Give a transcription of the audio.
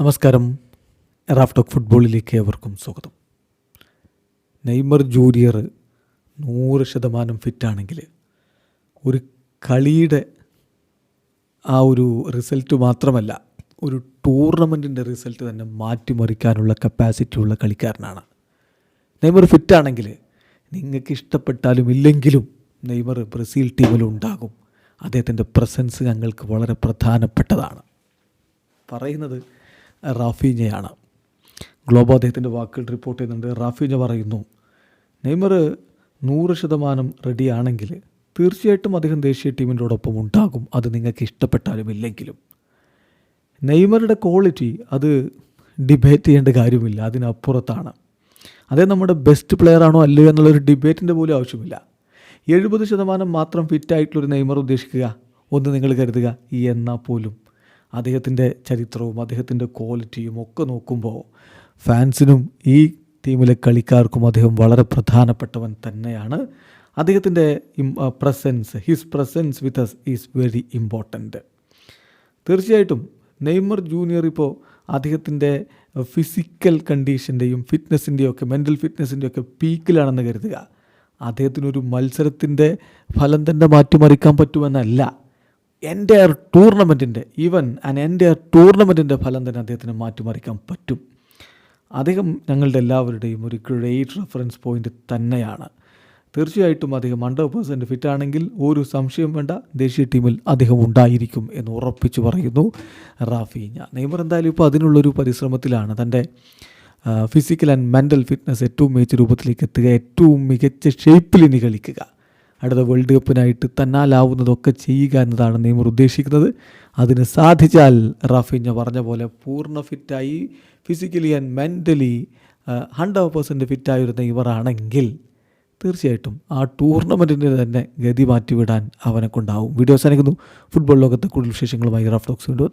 നമസ്കാരം. റാഫ്റ്റോക്ക് ഫുട്ബോളിലേക്ക് ഏവർക്കും സ്വാഗതം. നെയ്മർ ജൂനിയർ നൂറ് ശതമാനം ഫിറ്റാണെങ്കിൽ ഒരു കളിയുടെ ആ ഒരു റിസൾട്ട് മാത്രമല്ല ഒരു ടൂർണമെന്റിന്റെ റിസൾട്ട് തന്നെ മാറ്റിമറിക്കാനുള്ള കപ്പാസിറ്റി ഉള്ള കളിക്കാരനാണ്. നെയ്മർ ഫിറ്റാണെങ്കിൽ നിങ്ങൾക്ക് ഇഷ്ടപ്പെട്ടാലും ഇല്ലെങ്കിലും നെയ്മർ ബ്രസീൽ ടീമിലുണ്ടാകും അദ്ദേഹത്തിന്റെ പ്രസൻസ് ഞങ്ങൾക്ക് വളരെ പ്രധാനപ്പെട്ടതാണ്. പറയുന്നത് റാഫീഞ്ഞയാണ് ഗ്ലോബോ അദ്ദേഹത്തിന്റെ വാക്കുകൾ റിപ്പോർട്ട് ചെയ്യുന്നുണ്ട്. റാഫീഞ്ഞ പറയുന്നു നെയ്മർ നൂറ് ശതമാനം റെഡിയാണെങ്കിൽ തീർച്ചയായിട്ടും അദ്ദേഹം ദേശീയ ടീമിനോടൊപ്പം ഉണ്ടാകും. അത് നിങ്ങൾക്ക് ഇഷ്ടപ്പെട്ടാലും ഇല്ലെങ്കിലും. നെയ്മറുടെ ക്വാളിറ്റി അത് ഡിബേറ്റ് ചെയ്യേണ്ട കാര്യമില്ല. അതിനപ്പുറത്താണ്. അതേ നമ്മുടെ ബെസ്റ്റ് പ്ലെയർ ആണോ അല്ലയോ എന്നുള്ളൊരു ഡിബേറ്റിന്റെ പോലും ആവശ്യമില്ല. എഴുപത് ശതമാനം മാത്രം ഫിറ്റായിട്ടുള്ളൊരു നെയ്മർ ഉദ്ദേശിക്കുക. ഒന്ന് നിങ്ങൾ കരുതുക. എന്നാൽ പോലും അദ്ദേഹത്തിന്റെ ചരിത്രവും അദ്ദേഹത്തിന്റെ ക്വാളിറ്റിയും ഒക്കെ നോക്കുമ്പോൾ ഫാൻസിനും ഈ ടീമിലെ കളിക്കാർക്കും അദ്ദേഹം വളരെ പ്രധാനപ്പെട്ടവൻ തന്നെയാണ്. അദ്ദേഹത്തിന്റെ presence his presence with us is very important തീർച്ചയായിട്ടും നെയ്മർ ജൂനിയർ ഇപ്പോൾ അദ്ദേഹത്തിന്റെ ഫിസിക്കൽ കണ്ടീഷന്റെയും ഫിറ്റ്നസിന്റെയും ഒക്കെ മെന്റൽ ഫിറ്റ്നസിന്റെയും ഒക്കെ പീക്കിലാണെന്ന് കരുതുക. അദ്ദേഹത്തിനൊരു മത്സരത്തിന്റെ ഫലം തന്നെ മാറ്റിമറിക്കാൻ പറ്റുമെന്നല്ല. എന്റെ ടൂർണമെന്റിന്റെ ഈവൻ ആൻഡ് എന്റെ ടൂർണമെന്റിന്റെ ഫലം തന്നെ അദ്ദേഹത്തിന് മാറ്റിമറിക്കാൻ പറ്റും. അദ്ദേഹം ഞങ്ങളുടെ എല്ലാവരുടെയും ഒരു ഗ്രേറ്റ് റെഫറൻസ് പോയിന്റ് തന്നെയാണ്. തീർച്ചയായിട്ടും അദ്ദേഹം ഹൺഡ്രഡ് പേഴ്സന്റ് ഫിറ്റ് ആണെങ്കിൽ ഒരു സംശയം വേണ്ട ദേശീയ ടീമിൽ അദ്ദേഹം ഉണ്ടായിരിക്കും എന്ന് ഉറപ്പിച്ചു പറയുന്നു റാഫീഞ്ഞ. നെയ്മർ എന്തായാലും ഇപ്പോൾ അതിനുള്ളൊരു പരിശ്രമത്തിലാണ്. തന്റെ ഫിസിക്കൽ ആൻഡ് മെന്റൽ ഫിറ്റ്നസ് ഏറ്റവും മികച്ച രൂപത്തിലേക്ക് എത്തുക ഏറ്റവും മികച്ച ഷേപ്പിൽ ഇനി കളിക്കുക. അടുത്ത വേൾഡ് കപ്പിനായിട്ട് തന്നാലാവുന്നതൊക്കെ ചെയ്യുക എന്നതാണ് നെയ്മർ ഉദ്ദേശിക്കുന്നത്. അതിന് സാധിച്ചാൽ റാഫിഞ്ഞ പറഞ്ഞ പോലെ പൂർണ ഫിറ്റായി physically and mentally hundred percent ഫിറ്റായ ഒരു നെയ്മറാണെങ്കിൽ തീർച്ചയായിട്ടും ആ ടൂർണമെന്റിന്റെ തന്നെ ഗതി മാറ്റിവിടാൻ അവനെ കൊണ്ടാവും വീഡിയോ അവസാനിക്കുന്നു. ഫുട്ബോൾ ലോകത്തെ കൂടുതൽ വിശേഷങ്ങളുമായി റാഫ് ടോക്സ് വീണ്ടും